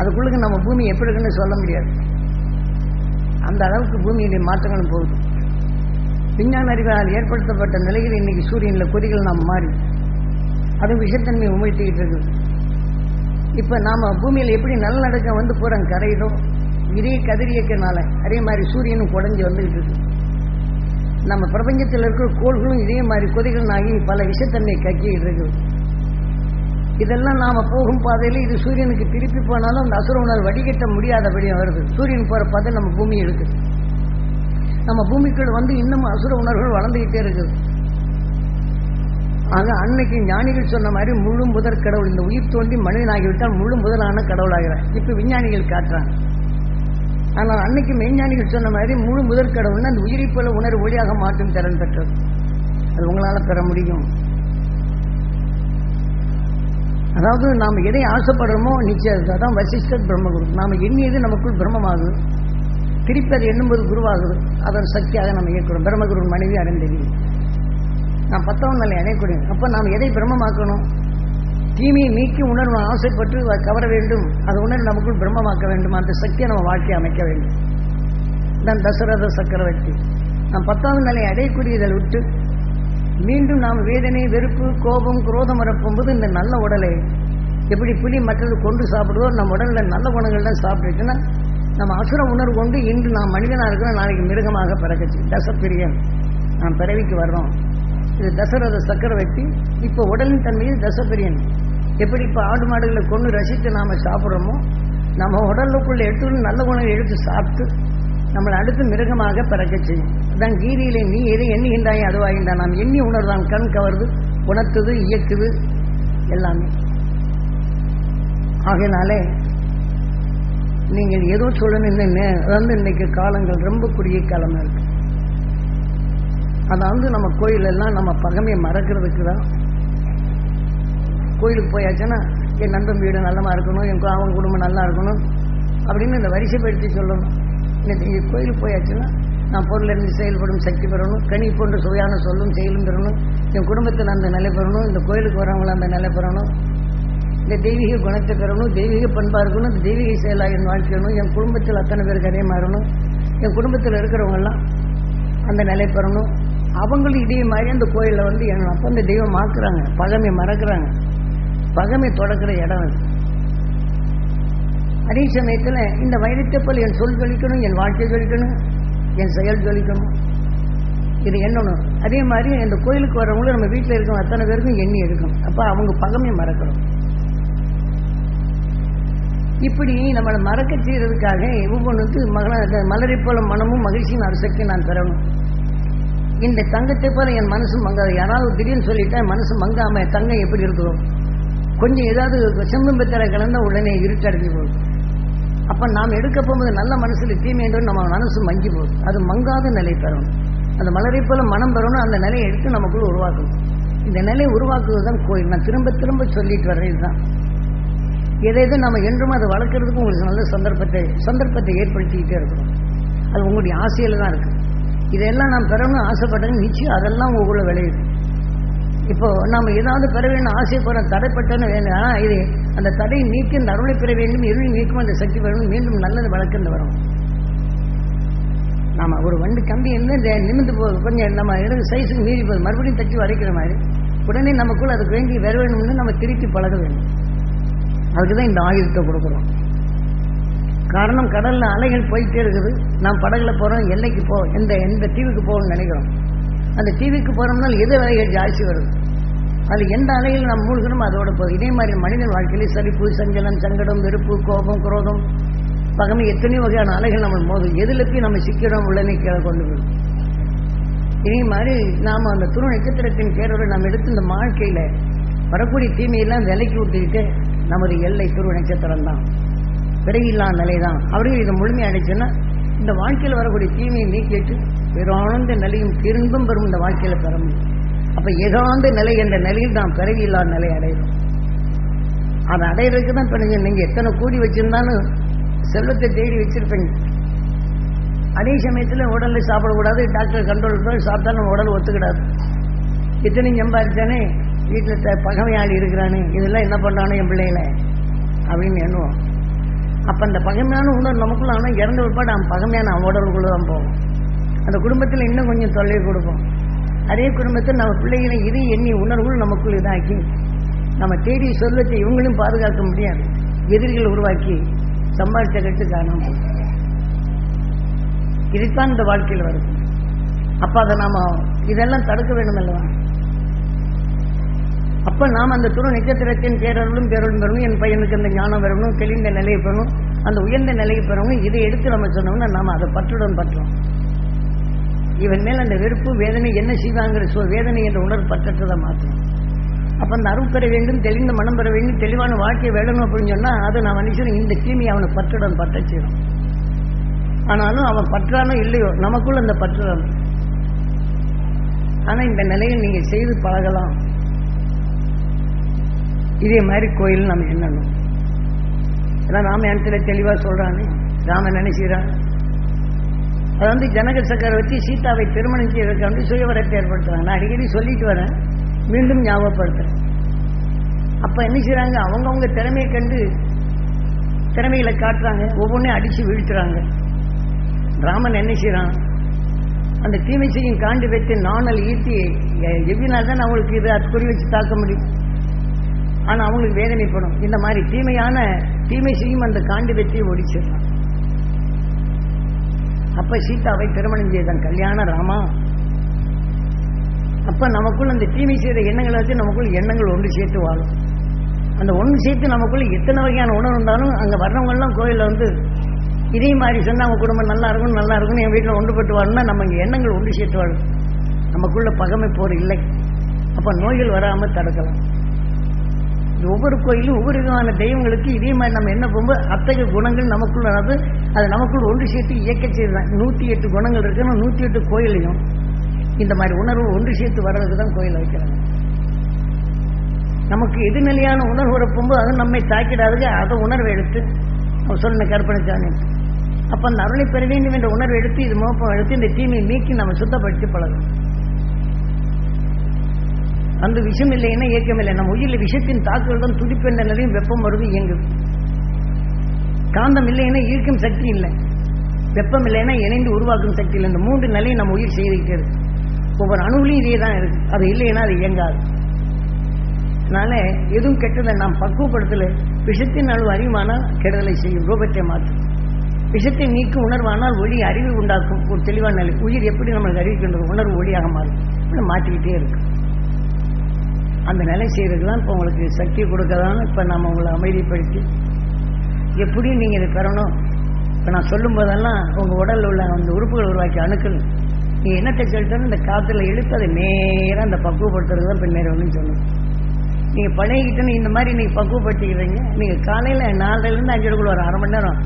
அதுக்குள்ளுக்கு நம்ம பூமி எப்படி இருக்குன்னு சொல்ல முடியாது. அந்த அளவுக்கு பூமியிலே மாற்றங்களும் போகுது. விஞ்ஞான அறிவால் ஏற்படுத்தப்பட்ட நிலையில் இன்னைக்கு சூரியனில் கொதிகள் நாம் மாறி அது விஷத்தன்மையை உமிழ்த்திக்கிட்டு இருக்குது. இப்போ நாம் பூமியில் எப்படி நல்லடக்கம் வந்து போகிறோம் கரையிலோ இதே கதிரியக்கனால அதே மாதிரி சூரியனும் குடஞ்சி வந்துகிட்டு இருக்கு. நம்ம பிரபஞ்சத்தில் இருக்கிற கோள்களும் இதே மாதிரி கொதிகள் ஆகி பல விஷத்தன்மை கக்கிட்டு இருக்குது. இதெல்லாம் நாம போகும் பாதையில் இது சூரியனுக்கு திருப்பி போனாலும் அந்த அசுர உணர்வு வடிகட்ட முடியாதபடியும் வருது. சூரியன் போற பாதை நம்ம பூமி இருக்குது நம்ம பூமிக்குள்ள வந்து இன்னும் அசுர உணர்வுகள் வளர்ந்துகிட்டே இருக்குது. ஆக அன்னைக்கு ஞானிகள் சொன்ன மாதிரி முழு முதற் கடவுள் இந்த உயிர் தோண்டி மனிதனாகிவிட்டால் முழு முதலான கடவுளாகிறார். இப்ப விஞ்ஞானிகள் காட்டுறாங்க. ஆனால் அன்னைக்கு மெய்ஞானிகள் சொன்ன மாதிரி முழு முதற் கடவுள்னா அந்த உயிரை போல உணர்வு ஒளியாக மாற்றும் திறன் பெற்றது. அது உங்களால பெற முடியும். அதாவது நாம் எதை ஆசைப்படுறோமோ நிச்சயம் அதான் வசிஷ்டர் பிரம்மகுரு. நாம் எண்ணியது நமக்குள் பிரம்மமாகுது. திருப்பி அதை எண்ணும்போது குருவாகுது. அதன் சக்தியாக நம்ம இயக்கிறோம். பிரம்மகுரு மனைவி அடைந்தது நான் பத்தாம் நிலை அடையக்கூடிய அப்போ நாம் எதை பிரம்மமாக்கணும்? தீமையை நீக்கி உணர்வு ஆசைப்பட்டு கவர வேண்டும். அது உணர்வு நமக்குள் பிரம்மமாக்க வேண்டும். அந்த சக்தியை நம்ம வாழ்க்கையை அமைக்க வேண்டும். தான் தசரத சக்கரவர்த்தி. நாம் பத்தாவது நிலை அடையக்கூடியதை விட்டு மீண்டும் நாம் வேதனை வெறுப்பு கோபம் குரோதம் வரப்போகும்போது இந்த நல்ல உடலை எப்படி புலி மற்றது கொண்டு சாப்பிடுவோ நம்ம உடலில் நல்ல குணங்கள் தான் சாப்பிட்டுச்சுன்னா நம்ம அசுர உணர்வு கொண்டு இன்று நாம் மனிதனாக இருக்கிறோம் நாளைக்கு மிருகமாக பிறக்கச்சு. தசப்பிரியன். நாம் பிறவிக்கு வர்றோம். இது தசரத சக்கரவர்த்தி இப்போ உடலின் தன்மையில் தசப்பிரியன். எப்படி இப்போ ஆடு மாடுகளை கொண்டு ரசித்து நாம் சாப்பிட்றோமோ நம்ம உடலுக்குள்ளே எடுத்து நல்ல குணங்களை எடுத்து சாப்பிட்டு நம்மளை அடுத்து மிருகமாக பிறக்க செய்யும். அதான் கீதையிலே நீ எதை எண்ணுகின்றாய் அதுவாகின்றான் நாம் எண்ணி உணர்தான் கண் கவர்து உணர்த்துது இயக்குது எல்லாமே. ஆகையினாலே நீங்கள் ஏதோ சொல்லணும் வந்து இன்னைக்கு காலங்கள் ரொம்ப குறுகிய காலமாக இருக்கு. அதாவது நம்ம கோயிலெல்லாம் நம்ம பகமையை மறக்கிறதுக்கு தான். கோயிலுக்கு போயாச்சுன்னா என் நண்பன் வீடு நல்லமாக இருக்கணும் என் அவங்க குடும்பம் நல்லா இருக்கணும் அப்படின்னு இந்த வரிசைப்படுத்தி சொல்லணும். இன்னைக்கு இங்க கோயிலுக்கு போயாச்சுன்னா நான் பொருளிலிருந்து செயல்படும் சக்தி பெறணும் கனி போன்ற சுவையான சொல்லும் செயலும் பெறணும் என் குடும்பத்தில் அந்த நிலை பெறணும் இந்த கோயிலுக்கு வரவங்களை அந்த நிலை பெறணும் இந்த தெய்வீக குணத்தை பெறணும் தெய்வீக பண்பாக இருக்கணும் இந்த தெய்வீக செயலாக என் வாழ்க்கையணும் என் குடும்பத்தில் அத்தனை பேருக்கு அதே மாறணும் என் குடும்பத்தில் இருக்கிறவங்கெல்லாம் அந்த நிலை பெறணும் அவங்களும் இதே மாதிரி அந்த கோயிலில் வந்து என் அப்போ அந்த தெய்வம் மாக்குறாங்க பகமை மறக்கிறாங்க பகமை தொடக்கிற இடம் அது. அதே சமயத்தில் இந்த வைரத்தை போல் என் சொல் ஜொலிக்கணும் என் வாழ்க்கை ஜொலிக்கணும் என் செயல் ஜொலிக்கணும். இது எண்ணணும் அதே மாதிரி இந்த கோயிலுக்கு வரவங்களும் நம்ம வீட்டில் இருக்கவங்க அத்தனை பேருக்கும் எண்ணி இருக்கும் அப்போ அவங்க பகமே மறக்கணும். இப்படி நம்மளை மறக்க செய்யறதுக்காக ஒவ்வொன்றுக்கு மகள மலரை போல மனமும் மகிழ்ச்சியும் அரசக்கி நான் பெறணும் இந்த தங்கத்தை போல என் மனசு மங்காது. யாராவது திடீர்னு சொல்லிட்டா மனசு மங்காம தங்கம் எப்படி இருக்கிறோம் கொஞ்சம் ஏதாவது செம்பம்பத்தில கலந்தா உடனே இருட்டடைஞ்சு போகும். அப்ப நாம் எடுக்க போகும்போது நல்ல மனசுல தீமை என்று நம்ம மனசு மங்கி போகுது அது மங்காத நிலை பெறணும் அந்த மலரை போல மனம் பெறணும் அந்த நிலையை எடுத்து நமக்குள்ள உருவாக்கணும் இந்த நிலையை உருவாக்குவது தான் கோயில். நான் திரும்ப திரும்ப சொல்லிட்டு வர்றது தான் எதை எது நம்ம என்றும் அதை வளர்க்கறதுக்கு உங்களுக்கு நல்ல சந்தர்ப்பத்தை சந்தர்ப்பத்தை ஏற்படுத்திக்கிட்டே இருக்கணும். அது உங்களுடைய ஆசையில தான் இருக்கு. இதெல்லாம் நான் பெறணும்னு ஆசைப்பட்டேன்னு நிச்சயம் அதெல்லாம் உங்களுக்குள்ள விளையுது. இப்போ நம்ம ஏதாவது பெற வேண்டும் ஆசைப்படுற தடைப்பட்டன்னு வேணும் ஆனால் இது அந்த தடையை நீக்கி இந்த அருளை பெற வேண்டும் இருளை நீக்கும் அந்த சக்தி பெறணும் மீண்டும் நல்லது வளர்க்கந்து வரும். நாம ஒரு வண்டி கம்பி இருந்து நிமிந்து போ கொஞ்சம் நம்ம இடது சைஸுக்கு மீறி போகுது மறுபடியும் தச்சு வரைக்கிற மாதிரி. உடனே நமக்குள்ள அதுக்கு வேண்டி வர வேணும்னு நம்ம திருப்பி பழக வேண்டும். அதுக்கு தான் இந்த ஆயுதத்தை கொடுக்குறோம். காரணம் கடல்ல அலைகள் போயிட்டே இருக்குது. நாம் படகுல போறோம் எல்லைக்கு போ எந்த எந்த தீவுக்கு போகணும்னு நினைக்கிறோம். அந்த டிவிக்கு போறோம்னால் எது அலைகள் ஜாஸ்தி வருது? அது எந்த அலையில் நாம் மூழ்கணும் அதோட போதும். இதே மாதிரி மனிதன் வாழ்க்கையிலே சலிப்பு சஞ்சலம் சங்கடம் வெறுப்பு கோபம் குரோதம் பகமை எத்தனையோ வகையான அலைகள் நம்ம மோதும். எதிலுக்கு போய் நம்ம சிக்கிறோம் உள்ளனை கீழே கொண்டு போயிடும். இதே மாதிரி நாம் அந்த துரு நட்சத்திரத்தின் பேரோட நம்ம எடுத்து இந்த வாழ்க்கையில் வரக்கூடிய தீமையெல்லாம் விலைக்கு விட்டுக்கிட்டு நமது எல்லை துருவ நட்சத்திரம் தான். பிறையில்லா நிலை தான். அவர்கள் இதை முழுமை அடைச்சுன்னா இந்த வாழ்க்கையில் வரக்கூடிய தீமையை நீக்கிட்டு ஆனந்த நிலையும் திரும்பும் பெறும் இந்த வாழ்க்கையில் பெற முடியும். அப்ப ஏகாந்த நிலை என்ற நிலையில் தான் இல்லாத நிலை அடையணும் அதை அடையிறதுக்கு தான் இப்போ நீங்க எத்தனை கூடி வச்சிருந்தாலும் செல்வத்தை தேடி வச்சிருப்பீங்க. அதே சமயத்தில் உடல்ல சாப்பிடக்கூடாது டாக்டர் கண்ட்ரோல் சாப்பிட்டா நம்ம உடல் ஒத்துக்கிடாது. இத்தனை சம்பாதிச்சானே வீட்டில் பகமையாளி இருக்கிறானே இதெல்லாம் என்ன பண்ணானோ என் பிள்ளைகளை அப்படின்னு எண்ணுவோம். அப்போ அந்த பகைமையான உணர்வு நமக்குள்ள ஆனால் இறந்த பிற்பாடு அவன் பகமையான அவன் உடலுக்குள்ளே தான் போகும் அந்த குடும்பத்தில் இன்னும் கொஞ்சம் தொல்லை கொடுப்போம். அதே குடும்பத்தில் நம்ம பிள்ளைகளை இது எண்ணி உணர்வுகள் நமக்குள் இதாக்கி நம்ம தேடி சொல்லத்தை இவங்களும் பாதுகாக்க முடியாது. எதிரிகள் உருவாக்கி சம்பாதிச்ச கட்டு காரணம் இதுதான் இந்த வாழ்க்கையில் வருது. அப்ப அதை நாம இதெல்லாம் தடுக்க வேண்டும் அல்லவா? அப்ப நாம் அந்த துணை நட்சத்திரத்தின் பேரர்களும் பேரருளும் பெறணும். என் பையனுக்கு அந்த ஞானம் வரணும் தெளிந்த நிலையை பெறணும். அந்த உயர்ந்த நிலையை பெறணும். இதை எடுத்து நம்ம சொன்னோம்னா நாம் அதை பற்றுடன் பற்றோம் இவன் மேல் அந்த வெறுப்பு வேதனை என்ன செய்வாங்கிற சொல் வேதனை என்ற உணர்வு பற்றற்றதை மாற்றும். அப்ப அந்த அருள் பெற வேண்டும் தெளிந்த மனம் பெற வேண்டும் தெளிவான வாழ்க்கையை வேணும் அப்படின்னு சொன்னா அதை நான் மனுஷன் இந்த தீமை அவனை பற்றுடன் பற்ற செய்யணும் ஆனாலும் அவன் பற்றானோ இல்லையோ நமக்குள்ள அந்த பற்றுறான் ஆனா இந்த நிலையை நீங்க செய்து பழகலாம். இதே மாதிரி கோயில் நம்ம எண்ணணும். ஏன்னா ராமாயணத்துல தெளிவா சொல்றானே ராமன் நினைச்சுக்கிறான் அது வந்து ஜனக சக்கரவர்த்தி சீதாவை திருமணம் செய்வதற்கு வந்து சுயவரத்தை ஏற்படுத்துவாங்க. நான் அடிக்கடி சொல்லிட்டு வரேன். மீண்டும் ஞாபகப்படுத்துறேன். அப்போ என்ன செய்கிறாங்க அவங்கவுங்க திறமையை கண்டு திறமைகளை காட்டுறாங்க. ஒவ்வொன்றையும் அடித்து வீழ்த்துறாங்க. ராமன் என்ன செய்கிறான் அந்த தீமை செய்யும் காண்டு வைத்து நாணல் ஈட்டி எவ்வினால் தான் அவங்களுக்கு இது அது குறி வச்சு தாக்க முடியும். ஆனால் அவங்களுக்கு வேதனைப்படும். இந்த மாதிரி தீமையான தீமை செய்யும் அந்த காண்டு வெற்றியை ஒடிச்சிடலாம் அப்ப சீதாவை திருமணம் செய்தான். கல்யாண ராமா. அப்ப நமக்குள்ள அந்த தீமை செய்த எண்ணங்களை வச்சு நமக்குள்ள எண்ணங்கள் ஒன்று சேர்த்து வாழும். அந்த ஒன்று சேர்த்து நமக்குள்ள எத்தனை வகையான உணர்வு இருந்தாலும் அங்கே வர்றவங்கெல்லாம் கோயிலில் வந்து இதே மாதிரி சொன்னால் அவங்க குடும்பம் நல்லா இருக்கும் நல்லா இருக்கும்னு என் வீட்டில் ஒன்றுபட்டு வாழணும்னா நம்ம இங்கே எண்ணங்கள் ஒன்று சேர்த்து வாழும். நமக்குள்ள பகமை போர் இல்லை. அப்போ நோய்கள் வராமல் தடுக்கலாம். ஒவ்வொரு கோயிலும் ஒவ்வொரு விதமான தெய்வங்களுக்கு இதே மாதிரி நம்ம என்ன போகும்போது அத்தகைய குணங்கள் நமக்குள்ள அதாவது அது நமக்குள்ள ஒன்று சேர்த்து இயக்க செய்யலாம் நூற்றி எட்டு குணங்கள் இருக்குன்னா நூற்றி எட்டு கோயிலையும் இந்த மாதிரி உணர்வு ஒன்று சேர்த்து வர்றதுக்கு தான் கோயில் வைக்கிறாங்க. நமக்கு எதிர்நிலையான உணர்வு வரப்போகும்போது அது நம்மை தாக்கிடாதுக்கு அதை உணர்வை எடுத்து அவன் சொன்ன சாமி அப்போ அந்த அருளை பெற வேண்டும் என்ற உணர்வை எடுத்து இது மோப்பம் எடுத்து இந்த தீமையை நீக்கி நம்ம சுத்தப்படுத்தி பழகும் அந்த விஷம் இல்லைன்னா இயக்கம் இல்லை. நம்ம உயிரில் விஷத்தின் தாக்குதல் தான் துடிப்பென்ற நிலையும் வெப்பம் வருது இயங்குது. காந்தம் இல்லைன்னா ஈர்க்கும் சக்தி இல்லை. வெப்பம் இல்லைன்னா இணைந்து உருவாக்கும் சக்தி இல்லை. இந்த மூன்று நிலையும் நம்ம உயிர் செய்துக்கிட்டே இருக்கு ஒவ்வொரு அணுவிலையும் இதே தான் இருக்கு. அது இல்லைன்னா அது இயங்காது. அதனால எதுவும் கெட்டதை நாம் பக்குவப்படுத்தல. விஷத்தின் அளவு அறிவானால் கெடுதலை செய்யும். ரூபத்தை மாற்றும். விஷத்தை நீக்கும் உணர்வானால் ஒளி அறிவு உண்டாக்கும். ஒரு தெளிவான நிலை. உயிர் எப்படி நம்மளுக்கு அறிவிக்கின்றது? உணர்வு ஒளியாக மாறும். மாற்றிக்கிட்டே இருக்கும் அந்த நிலை செய்யறதுக்கு தான் இப்போ உங்களுக்கு சக்தி கொடுக்கறதான இப்போ நம்ம உங்களை அமைதிப்படுத்தி எப்படியும் நீங்கள் இதை பெறணும். இப்போ நான் சொல்லும் போதெல்லாம் உங்கள் உடலில் உள்ள அந்த உறுப்புகள் உருவாக்கி அணுக்கள் நீ என்னத்தை சொல்லிட்டாலும் இந்த காற்றுல இழுத்து அதை நேராக அந்த பக்குவப்படுத்துறது தான் பின்னேறணும்னு நேரம் சொல்லணும் நீங்கள் பழகிக்கிட்டோன்னு இந்த மாதிரி நீங்கள் பக்குவப்படுத்திக்கிறீங்க. நீங்கள் காலையில் நாலுலேருந்து அஞ்சரைக்குள்ள ஒரு அரை மணி நேரம்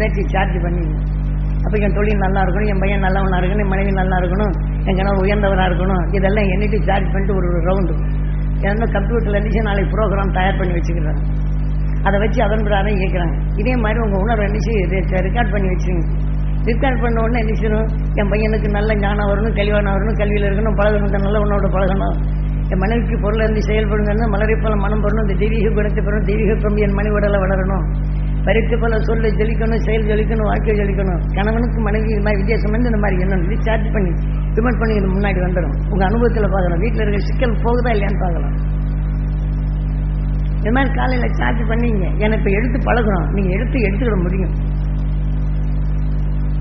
பேட்டரி சார்ஜ் பண்ணிடுங்க. அப்போ என் தொழில் நல்லா இருக்கணும் என் பையன் நல்லவனாக இருக்கணும் என் மனைவி நல்லா இருக்கணும் என் கணவர் உயர்ந்தவனாக இருக்கணும் இதெல்லாம் எண்ணிட்டு சார்ஜ் பண்ணிட்டு ஒரு ரவுண்டு ஏன்னா கம்ப்யூட்டரில் இருந்துச்சு நாளைக்கு ப்ரோக்ராம் தயார் பண்ணி வச்சுக்கிறாங்க. அதை வச்சு அதன் பிரகாரம் இயக்குறாங்க. இதே மாதிரி உங்கள் உணர்வு என்னச்சு ரெக்கார்ட் பண்ணி வச்சுருங்க. ரெக்கார்ட் பண்ண உடனே என்ன செய்யணும்? என் பையனுக்கு நல்ல ஞானம் வரணும் தெளிவான வரணும் கல்வியில் இருக்கணும் பழகணும் நல்ல உணவோட பழகணும். என் மனைவிக்கு பொருள் இருந்து செயல்படுங்க மலரை போல மனம் பெறணும் இந்த தெய்வீக குணத்தை பெறணும் தெய்வீக பிரம்பு என் மனைவி உடலை வளரணும். பறித்து போல சொல்ல ஜொலிக்கணும் செயல் ஜொலிக்கணும் வாழ்க்கை ஜொலிக்கணும். கணவனுக்கு மனைவி இது மாதிரி வித்தியாசம் வந்து இந்த மாதிரி என்ன சார்ஜ் பண்ணி ரிமோட் பண்ணி முன்னாடி வந்துடும். உங்க அனுபவத்தில் பார்க்கலாம் வீட்டில் இருக்கிற சிக்கல் போகுதா இல்லையான்னு பார்க்கலாம். இந்த மாதிரி காலையில் சார்ஜ் பண்ணீங்க. எனக்கு இப்போ எடுத்து பழகணும். நீங்கள் எடுத்து எடுத்துக்கிட முடியும்.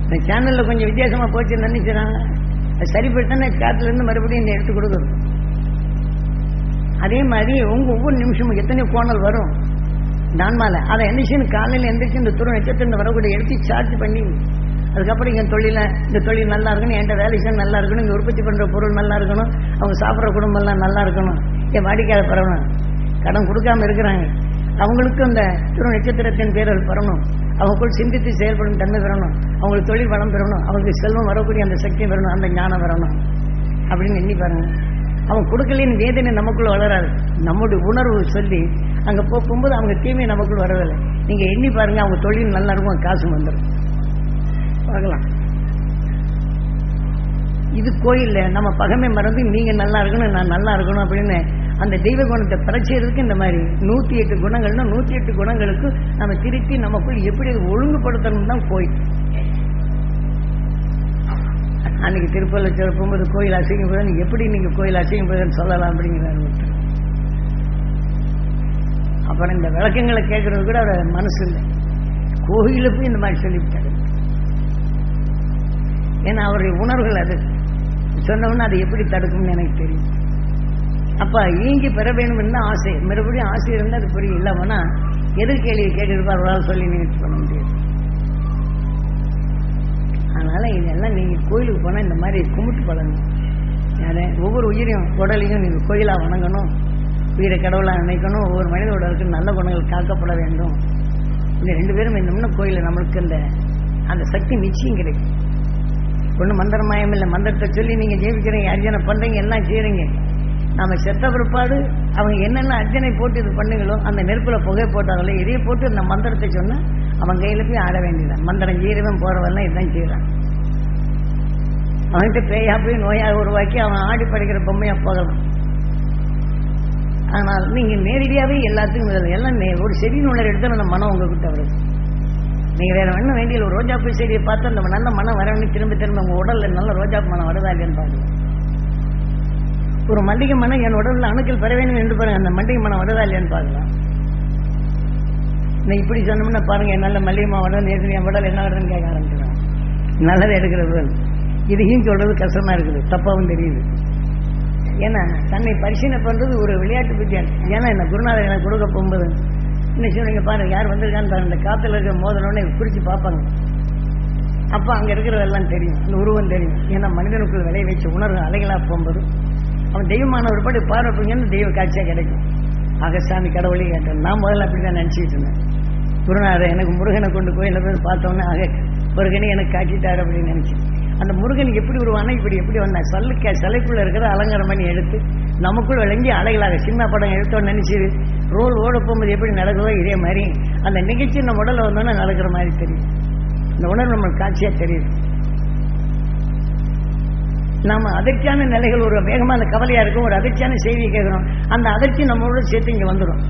இந்த சேனலில் கொஞ்சம் வித்தியாசமாக போச்சு நினைக்கிறாங்க அது சரிப்படுத்தானே காற்றுலேருந்து மறுபடியும் இந்த எடுத்து கொடுக்குறது அதே மாதிரி உங்கள் ஒவ்வொரு நிமிஷமும் எத்தனை கோணல் வரும். நான்மால. அதை எந்திரிச்சு காலையில் எந்திரிச்சு இந்த துறை நட்சத்திரம் வரக்கூடிய எடுத்து சார்ஜ் பண்ணி அதுக்கப்புறம் இங்கே தொழில இந்த தொழில் நல்லா இருக்கணும் என்கிட்ட வேலை செய்ய நல்லா இருக்கணும் இங்கே உற்பத்தி பண்ணுற பொருள் நல்லா இருக்கணும் அவங்க சாப்பிட்ற குடும்பம்லாம் நல்லா இருக்கணும். என் வாடிக்கையாளர் பரவணும். கடன் கொடுக்காம இருக்கிறாங்க. அவங்களுக்கும் அந்த திரு நட்சத்திரத்தின் பேரல் பரணும் அவங்களுக்குள் சிந்தித்து செயல்படும் தன்மை பெறணும். அவங்களுக்கு தொழில் வளம் பெறணும். அவங்களுக்கு செல்வம் வரக்கூடிய அந்த சக்தி பெறணும். அந்த ஞானம் வரணும் அப்படின்னு எண்ணி பாருங்க. அவன் கொடுக்கலின்னு வேதனை நமக்குள்ள வளராது. நம்முடைய உணர்வு சொல்லி அங்கே போகும்போது அவங்க தீமை நமக்குள்ள வரவில்லை. நீங்கள் எண்ணி பாருங்க அவங்க தொழில் நல்லா இருக்கும் காசு வந்துடும் பார்க்கலாம். இது கோயில்ல நம்ம பகமை மறந்து நீங்க நல்லா இருக்கணும் நான் நல்லா இருக்கணும் அப்படின்னு அந்த தெய்வ குணத்தை பரச்செய்யறதுக்கு இந்த மாதிரி நூத்தி எட்டு குணங்கள்னா நூத்தி எட்டு குணங்களுக்கு நம்ம திருத்தி நமக்குள் எப்படி ஒழுங்குபடுத்தணும் தான் கோயில். அன்னைக்கு திருப்பூரில் போகும்போது கோயில் அசிங்கம் போது எப்படி நீங்க கோயில் அசிங்கம் போதுன்னு சொல்லலாம் அப்படிங்கிறாரு அப்புறம் இந்த விளக்கங்களை கேட்கறது கூட அவர் மனசு இல்லை. கோயிலுக்கும் இந்த மாதிரி சொல்லிவிட்டாரு. ஏன்னா அவருடைய உணர்வுகள் அது. சொன்னவொன்னு அதை எப்படி தடுக்கும்னு எனக்கு தெரியும். அப்ப ஈங்கி பெற வேண்டும் தான் ஆசை. மறுபடியும் ஆசை இருந்தால் அது புரியும் இல்லாமனா எதிர் கேள்வி கேட்டுருப்பார் சொல்லி நீங்கள் பண்ண முடியாது. அதனால இதெல்லாம் நீங்க கோயிலுக்கு போனா இந்த மாதிரி கும்பிட்டு பழகணும் யாரு? ஒவ்வொரு உயிரையும் உடலையும் நீங்க கோயிலா வணங்கணும். உயிரை கடவுளாக நினைக்கணும். ஒவ்வொரு மனித உடலுக்கு நல்ல குணங்கள் காக்கப்பட வேண்டும். இந்த ரெண்டு பேரும் இந்த கோயில நம்மளுக்கு இந்த அந்த சக்தி நிச்சயம் கிடைக்கும். ஒன்றும் மந்திரமாயம் இல்லை. மந்திரத்தை சொல்லி நீங்கள் ஜெயிக்கிறீங்க அர்ஜனை பண்ணுறீங்க எல்லாம் செய்கிறீங்க நம்ம செத்த பிற்பாடு அவங்க என்னென்ன அர்ஜனை போட்டு இது பண்ணுங்களோ அந்த நெருப்பில் புகை போட்டாங்களோ இதையே போட்டு இந்த மந்திரத்தை சொன்னால் அவன் கையில் போய் ஆட வேண்டியதான் மந்திரம் ஜீரவன் போகிறவெல்லாம் இதுதான் செய்கிறான் அவன்கிட்ட பேயா போய் நோயாக உருவாக்கி அவன் ஆடி படைக்கிற பொம்மையாக போகலாம். ஆனால் நீங்கள் நேரடியாகவே எல்லாத்துக்கும் எல்லாம் நே- ஒரு செடி நூலர் எடுத்து அந்த மனம் உங்ககிட்ட வருது. நீங்கள் வேற வேணும் வேண்டிய ஒரு ரோஜாப்பூ செடியை பார்த்து அந்த நல்ல மனம் வரணும்னு திரும்ப திரும்ப உங்கள் உடலில் நல்ல ரோஜா மனம் வருதா இல்லையான்னு பாருங்க ஒரு மல்லிகை மனம் என் உடலில் அணுக்கள் பெற வேண்டும் என்று பாருங்க அந்த மல்லிகை மனம் வருதா இல்லையான்னு பார்க்கலாம் நான் இப்படி சொன்னோம்னா பாருங்க நல்ல மல்லிகை மனம் உடல் நேற்று என் உடல் என்ன வருதுன்னு கேட்க ஆரம்பிக்கிறேன் நல்லது எடுக்கிறது இதையும் சொல்றது கஷ்டமா இருக்குது தப்பாவும் தெரியுது. ஏன்னா தன்னை பரிசீலனை பண்றது ஒரு விளையாட்டு வித்தியாசம் ஏன்னா என்ன குருநாதர் எனக்கு கொடுக்க போகும்போது என்ன சொல்லுங்க பாருங்க யார் வந்திருக்கான்னு அந்த காத்துல இருக்க மோதனோடனே குறிச்சு பார்ப்பாங்க. அப்போ அங்க இருக்கிறதெல்லாம் தெரியும். அந்த உருவம் தெரியும். ஏன்னா மனிதனுக்குள் விளைய வச்ச உணர்வு அலைகளா போகும்போது அவன் தெய்வமான ஒரு பாட்டு பார்வைப்பீங்கன்னு தெய்வ காட்சியா கிடைக்கும். அகசாமி கடவுளே கேட்டேன் நான் முதல்ல அப்படி தான் நினச்சிட்டு இருந்தேன். குருநாதர் எனக்கு முருகனை கொண்டு போய் என்ன பேர் பார்த்தோன்னே ஆக முருகனே எனக்கு காட்டிட்டார் அப்படின்னு நினைச்சேன். அந்த முருகன் எப்படி உருவானா இப்படி எப்படி வந்தா? சல்லுக்க சிலைக்குள்ள இருக்கிற அலங்காரம் பண்ணி எடுத்து நமக்குள் விளங்கி அலைகளாக சின்ன படம் எடுத்தோன்னு நினைச்சு ரோல் ஓட போகும்போது எப்படி நடக்குதோ இதே மாதிரி. அந்த நிகழ்ச்சி நம்ம உடலில் வந்தோன்னா நடக்கிற மாதிரி தெரியும் இந்த உணர்வு நம்மளுக்கு காட்சியாக தெரியுது. நாம அதிர்ச்சியான நிலைகள் ஒரு வேகமான கவலையா இருக்கும் ஒரு அதிர்ச்சியான செய்தியை கேட்குறோம். அந்த அதிர்ச்சி நம்மளோட சேர்த்து இங்க வந்துடும்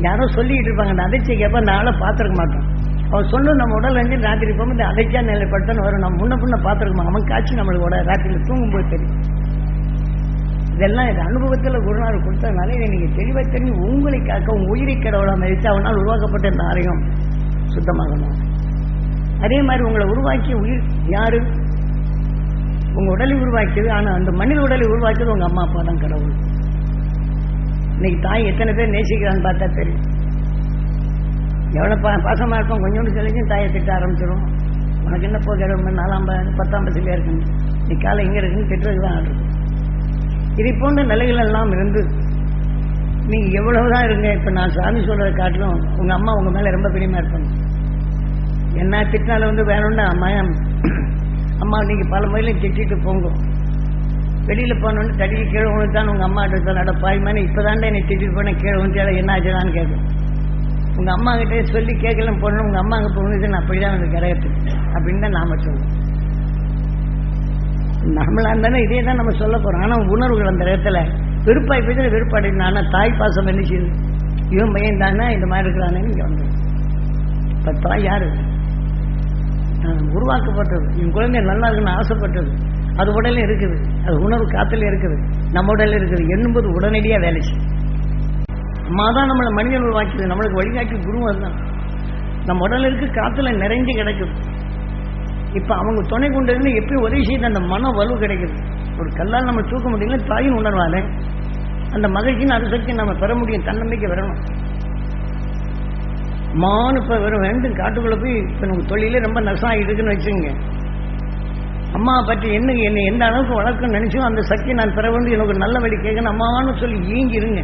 யாரோ சொல்லிக்கிட்டு இருப்பாங்க அந்த அதிர்ச்சியை கேட்ப அந்த ஆளை பார்த்துருக்க மாட்டோம். அவர் சொல்லு நம்ம உடல் வந்து ராத்திரி போகும்போது அதிர்ச்சியான நிலைப்படுத்தன்னு வரும். நம்ம முன்ன பின்ன பார்த்துருக்கோம். அவன் காட்சி நம்மளுக்கு உட ராத்திரியில் தூங்கும்போது தெரியும். இதெல்லாம் இந்த அனுபவத்தில் குருநாதர் கொடுத்ததுனால இதை நீங்கள் தெளிவாக தெரிஞ்சு உங்களை காக்க உங்க உயிரை கடவுளாக மதித்து அவனால் உருவாக்கப்பட்ட இந்த ஆலயம் சுத்தமாகணும். அதே மாதிரி உங்களை உருவாக்கிய உயிர் யாரு? உங்க உடலை உருவாக்கியது ஆனால் அந்த மனித உடலை உருவாக்கியது உங்க அம்மா அப்பா தான் கடவுள். இன்னைக்கு தாய் எத்தனை பேர் நேசிக்கிறான்னு பார்த்தா தெரியும். எவ்வளோ பா பாசமா இருப்போம் கொஞ்சோண்டு தெளிஞ்சும் தாயை திட்ட ஆரம்பிச்சிடும் உனக்கு என்ன போக நாலாம் பத்தாம் பஸ்ஸில் இருக்குன்னு நீ காலை இங்கே இருக்குன்னு திட்டுறதுக்கு தான் ஆடு இதை போன்ற நிலைகள் எல்லாம் இருந்து நீங்க எவ்வளவுதான் இருங்க. இப்ப நான் சாமி சொல்றதை காட்டிலும் உங்க அம்மா உங்க மேல ரொம்ப பிரியமா இருப்பாங்க. என்ன திட்டினால வந்து வேணும்னா அம்மா அம்மா நீங்க பல முறையிலும் திட்டிட்டு போங்க. வெளியில போனோன்னு தடி கீழே விழுந்தான் உங்க அம்மா கிட்ட நட பாய்மான மாதிரி என்னை திட்டிட்டு போனேன் கீழே விழுந்தால என்ன ஆச்சுதான்னு கேட்கும் உங்க அம்மா கிட்டே சொல்லி கேட்கலாம் போனோம் உங்க அம்மா அங்கே போனது நான் அப்படிதான் வந்து கிடையாது அப்படின்னு தான் நாம சொல்லுவோம் நம்மளா இருந்தாலும் இதே தான் நம்ம சொல்ல போறோம். ஆனா உணர்வுகள் அந்த இடத்துல வெறுப்பாய் போய் வெறுப்பாடு ஆனா தாய் பாசம் என்னச்சு இவன் பையன் தானே? இந்த மாதிரி இருக்கிறானே இங்க வந்து. இப்ப தாய் யாரு? உருவாக்கப்பட்டது. என் குழந்தை நல்லா இருக்குன்னு ஆசைப்பட்டது. அது உடல்ல இருக்குது. அது உணர்வு காத்துல இருக்குது. நம்ம உடல்ல இருக்குது. எண்ணும்போது உடனடியா வேலை செய்யும் அம்மா தான் நம்மளை மனிதன் உருவாக்கியது. நம்மளுக்கு வழிகாட்டி குருவம் தான் நம்ம உடல் இருக்கு காத்துல நிறைஞ்சு கிடைக்குது இப்ப அவங்க துணை கொண்டு இருந்து எப்பயும் உதவி செய்து அந்த மன வலு கிடைக்குது. ஒரு கல்லால் நம்ம தூக்க முடியல தாயின் உணர்வாலே. அந்த மகிழ்ச்சியின் அரிசக்தி நம்ம பெற முடியும் தன்னம்பிக்கை வரணும் மான் இப்போ வெறும் வேண்டும் காட்டுக்குள்ளே போய் இப்போ நம்ம தொழிலே ரொம்ப நஷ்டம் இருக்குன்னு வச்சுங்க அம்மா பற்றி என்ன என்னை எந்த அளவுக்கு வளர்க்கணும்னு நினைச்சோ அந்த சக்தி நான் பெற வேண்டும். எனக்கு நல்ல வழி கேட்கணும். அம்மாவான்னு சொல்லி ஏங்கி இருங்க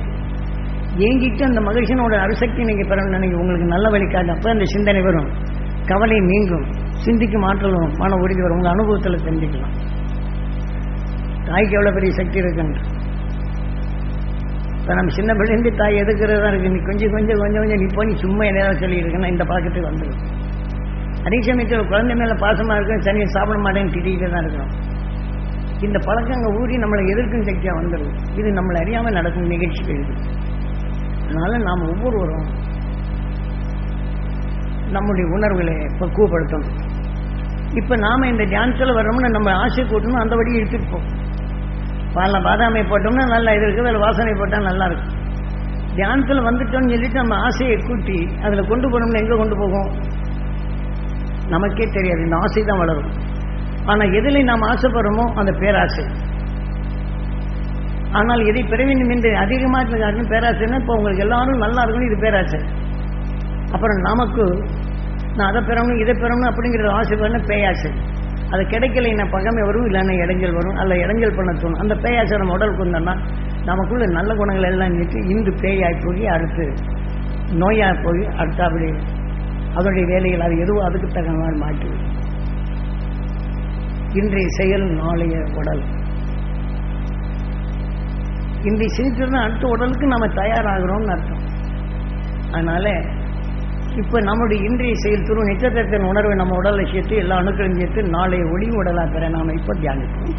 ஏங்கிட்டு அந்த மகிழ்ச்சியினோட அரிசக்தி நீங்கள் பெறணும்னு நினைக்க உங்களுக்கு நல்ல வழி காட்டும். அப்போ அந்த சிந்தனை வரும். கவலை நீங்கும் சிந்திக்கும் ஆற்றலும் மன உறுதி வரும். உங்கள் அனுபவத்தில் தெரிஞ்சுக்கலாம் தாய்க்கு எவ்வளோ பெரிய சக்தி இருக்குன்னு இப்போ நம்ம சின்ன பிள்ளைந்து தாய் எதுக்குறது தான் இருக்கு? நீ கொஞ்சம் கொஞ்சம் கொஞ்சம் கொஞ்சம் நீ போய் சும்மா என்ன சொல்லியிருக்குன்னா இந்த பழக்கத்துக்கு வந்துடும் அதே சமயத்தில் குழந்தை மேலே பாசமாக இருக்கும் சனியை சாப்பிட மாட்டேன்னு திட்டிகிட்டே தான் இருக்கிறோம். இந்த பழக்கங்கள் அங்கே ஊறி நம்மளை எதிர்க்கும் சக்தியாக வந்துடும் இது நம்மளை அறியாமல் நடக்கும் நிகழ்ச்சி இது அதனால நாம் ஒவ்வொருவரும் நம்முடைய உணர்வுகளை பக்குவப்படுத்தணும் இப்ப நாம இந்த தியானத்துல வர்றோம்னா நம்ம ஆசை கூட்டணும் அந்த வழியை எடுத்துட்டு போகும் பால பாதாமை போட்டோம்னா நல்லா இது இருக்குது அதில் வாசனை போட்டால் நல்லா இருக்கும். தியானத்தில் வந்துட்டோம்னு சொல்லிட்டு நம்ம ஆசையை கூட்டி அதில் கொண்டு போனோம்னா எங்கே கொண்டு போகும்? நமக்கே தெரியாது இந்த ஆசை தான் வளரும். ஆனால் எதில் நாம் ஆசைப்படுறோமோ அந்த பேராசை. ஆனால் எதை பெற வேண்டும் என்று அதிகமாக இருக்காருன்னு பேராசைன்னா இப்போ உங்களுக்கு எல்லாரும் நல்லா இருக்கணும் இது பேராசை. அப்புறம் நமக்கு நான் அதை பெறணும் இதை பெறணும் அப்படிங்கிறது ஆசை பண்ண பேயாசை. அது கிடைக்கலைன்னா பகமை வரும் இல்லைன்னா இடங்கள் வரும். அல்ல இடங்கள் பண்ண தோணும். அந்த பேயாசை நம்ம உடலுக்கு வந்தோம்னா நமக்குள்ள நல்ல குணங்கள் எல்லாம் நின்று இந்து பேயாய் போய் அடுத்து நோயாக போய் அடுத்து அப்படி அதனுடைய வேலைகள் அது எதுவோ அதுக்கு தகுந்த மாதிரி மாற்றி. இன்றைய செயல் நாளைய உடல். இன்றைய செஞ்சுன்னா அடுத்த உடலுக்கு நம்ம தயாராகிறோம்னு அர்த்தம். அதனால இப்ப நம்முடைய இன்றைய செயல் துரு நட்சத்திரத்தின் உணர்வை நம்ம உடலை சேர்த்து எல்லா அணுக்களையும் சேர்த்து நாளைய ஒளி உடலா பெற நாம இப்ப தியானிப்போம்.